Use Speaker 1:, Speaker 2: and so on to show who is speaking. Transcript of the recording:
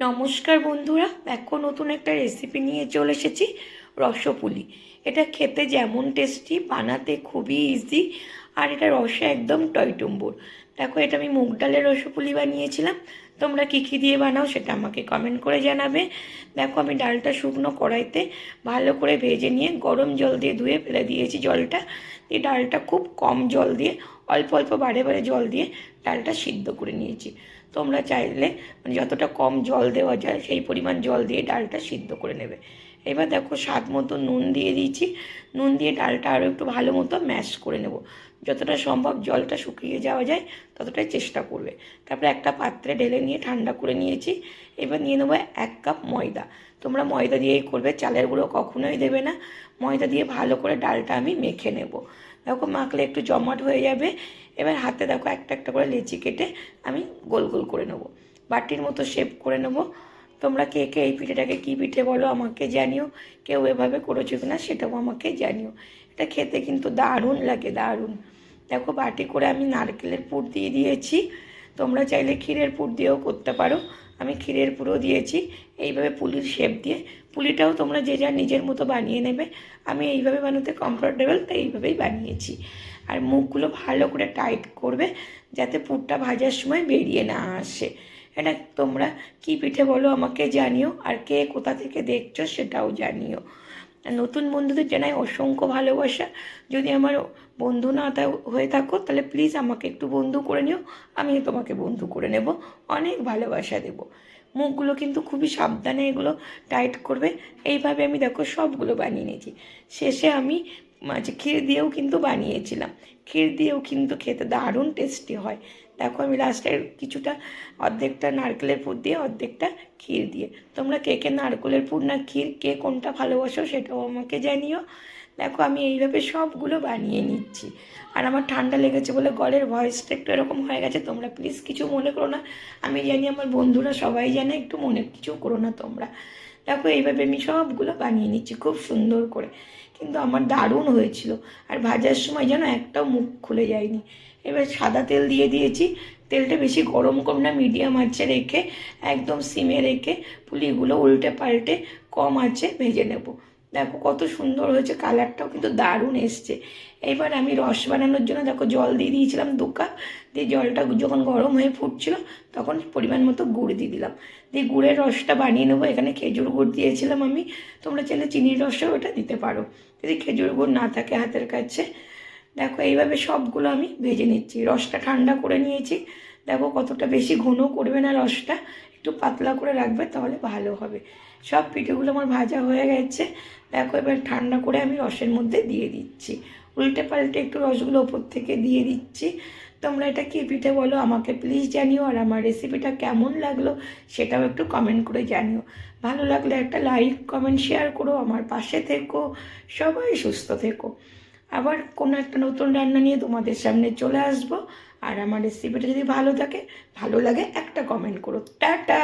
Speaker 1: নমস্কার বন্ধুরা এখন নতুন একটা রেসিপি নিয়ে চলে এসেছি, রসপুলি। এটা খেতে যেমন টেস্টি বানাতে খুবই ইজি আর এটা রসে একদম টয়টুম্বুর। দেখো, এটা আমি মুগ ডালের রসপুলি বানিয়েছিলাম। তোমরা কী কী দিয়ে বানাও সেটা আমাকে কমেন্ট করে জানাবে। দেখো, আমি ডালটা শুকনো কড়াইতে ভালো করে ভেজে নিয়ে গরম জল দিয়ে ধুয়ে ফেলে দিয়েছি জলটা। দিয়ে ডালটা খুব কম জল দিয়ে, অল্প অল্প বারে বারে জল দিয়ে ডালটা সিদ্ধ করে নিয়েছি। তোমরা চাইলে মানে যতটা কম জল দেওয়া যায়, সেই পরিমাণ জল দিয়ে ডালটা সিদ্ধ করে নেবে। এবার দেখো, স্বাদ মতো নুন দিয়ে দিয়েছি। নুন দিয়ে ডালটা আরও একটু ভালো মতো ম্যাশ করে নেব। যতটা সম্ভব জলটা শুকিয়ে যাওয়া যায়, ততটাই চেষ্টা করবে। তারপরে একটা পাত্রে ঢেলে নিয়ে ঠান্ডা করে নিয়েছি। এবার নিয়ে নেব এক কাপ ময়দা। তোমরা ময়দা দিয়েই করবে, চালের গুঁড়ো কখনোই দেবে না। ময়দা দিয়ে ভালো করে ডালটা আমি মেখে নেব। দেখো মাখলে একটু জমাট হয়ে যাবে। এবার হাতে দেখো একটা একটা করে লেচি কেটে আমি গোল গোল করে নেব। বাটির মতো শেপ করে নেব। তোমরা কে কে এই পিঠেটাকে কী পিঠে বলো আমাকে জানিও। কেউ এভাবে করেছ কি না সেটাও আমাকে জানিও। এটা খেতে কিন্তু দারুণ লাগে, দারুণ। দেখো বাটি করে আমি নারকেলের পুর দিয়ে দিয়েছি। তোমরা চাইলে ক্ষীরের পুর দিয়েও করতে পারো। আমি ক্ষীরের পুরও দিয়েছি। এইভাবে পুলির শেপ দিয়ে। পুলিটাও তোমরা যে যা নিজের মতো বানিয়ে নেবে। আমি এইভাবে বানাতে কমফোর্টেবল তাই এইভাবেই বানিয়েছি। আর মুখগুলো ভালো করে টাইট করবে, যাতে পুরটা ভাজার সময় বেরিয়ে না আসে। এটা তোমরা কী পিঠে বলো আমাকে জানিও, আর কে কোথা থেকে দেখছ সেটাও জানিও। নতুন বন্ধুদের জানাই অসংখ্য ভালোবাসা। যদি আমার বন্ধু না হয়ে থাকো, তাহলে প্লিজ আমাকে একটু বন্ধু করে নিও, আমি তোমাকে বন্ধু করে নেব, অনেক ভালোবাসা দেব। মুখগুলো কিন্তু খুবই সাবধানে এগুলো টাইট করবে, এইভাবে আমি দেখো সবগুলো বানিয়ে নিয়েছি। শেষে আমি মাঝে ক্ষীর দিয়েও কিন্তু বানিয়েছিলাম, ক্ষীর দিয়েও কিন্তু খেতে দারুণ টেস্টি হয়। দেখো আমি লাস্টের কিছুটা অর্ধেকটা নারকেলের পুর দিয়ে অর্ধেকটা ক্ষীর দিয়ে। তোমরা কে কে নারকেলের পুর না ক্ষীর, কে কোনটা ভালোবাসো সেটাও আমাকে জানিও। দেখো আমি এইভাবে সবগুলো বানিয়ে নিচ্ছি। আর আমার ঠান্ডা লেগেছে বলে গলের ভয়েসটা একটু এরকম হয়ে গেছে, তোমরা প্লিজ কিছু মনে করো না। আমি জানি আমার বন্ধুরা সবাই জানে, একটু মনে কিছু করো না তোমরা। দেখো এইভাবে আমি সবগুলো বানিয়ে নিচ্ছি, খুব সুন্দর করে। কিন্তু আমার দারুণ হয়েছিল। আর ভাজার সময় যেন একটাও মুখ খুলে যায়নি। এবার সাদা তেল দিয়ে দিয়েছি। তেলটা বেশি গরম কম না, মিডিয়াম আছে রেখে, একদম সিমে রেখে, পুলিগুলো উল্টে পাল্টে কম আঁচে ভেজে নেব। দেখো কত সুন্দর হয়েছে কালারটাও কিন্তু দারুণ এসছে। এবার আমি রস বানানোর জন্য দেখো জল দিয়ে দিয়েছিলাম দু কাপ দিয়ে জলটা যখন গরম হয়ে ফুটছিল তখন পরিমাণ মতো গুড় দিয়ে দিলাম। দিয়ে গুড়ের রসটা বানিয়ে নেব, এখানে খেজুর গুড় দিয়েছিলাম আমি। তোমরা চাইলে চিনির রসও ওটা দিতে পারো। যদি খেজুর গুড় না থাকে হাতের কাছে। দেখো এইভাবে সবগুলো আমি ভেজে নিচ্ছি। রসটা ঠান্ডা করে নিয়েছি। দেখো কতটা বেশি ঘন করবে না রসটা, একটু পাতলা করে রাখবে তাহলে ভালো হবে। সব পিঠেগুলো আমার ভাজা হয়ে গেছে। দেখো এবার ঠান্ডা করে আমি রসের মধ্যে দিয়ে দিচ্ছি। উল্টে পাল্টে একটু রসগুলো ওপর থেকে দিয়ে দিচ্ছি। তোমরা এটা কী পিঠে বলো? আমাকে প্লিজ জানিও আর আমার রেসিপিটা কেমন লাগল সেটাও একটু কমেন্ট করে জানিও। ভালো লাগলে একটা লাইক কমেন্ট শেয়ার করো, আমার পাশে থেকো, সবাই সুস্থ থেকো। আবার কোনো একটা নতুন রান্না নিয়ে তোমাদের সামনে চলে আসব। আর আমার রেসিপিটা যদি ভালো থাকে, ভালো লাগে একটা কমেন্ট করো। টাটা!